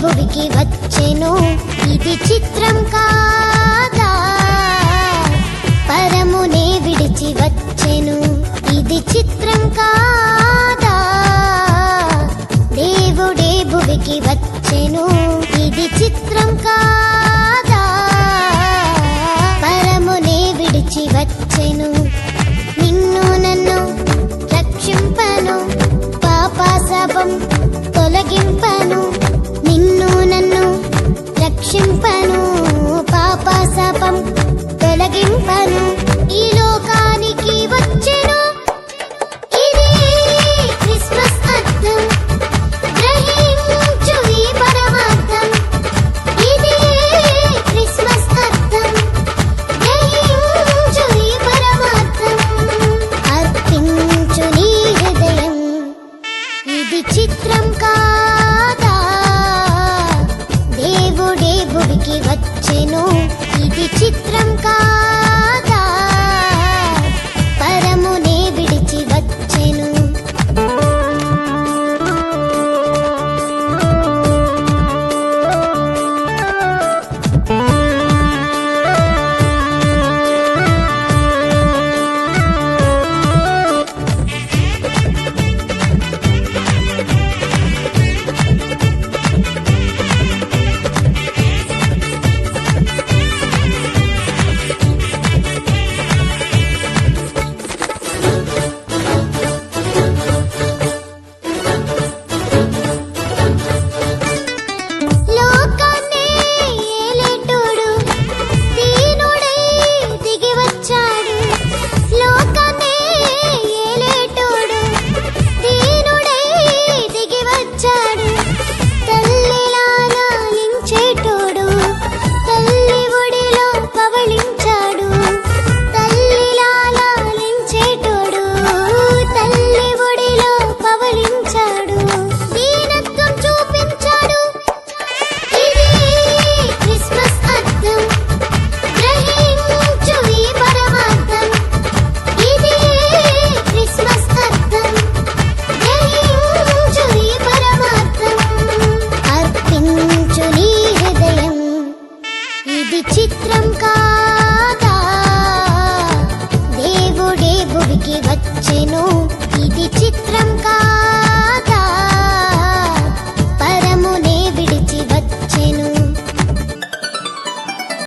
భువికి వచ్చెను. ఇది చిత్రం కాదా? పరమునే విడిచి వచ్చెను. ఇది చిత్రం కాదా? దేవుడే భువికి వచ్చెను. ఇది చిత్రం కాదా? పరమునే విడిచి వచ్చెను. నిన్ను నన్ను రక్షింపను. పాపాశాపం తొలగింపను. पात्रं का ఇది చిత్రం కాదా? దేవుడే భువికి వచ్చెను.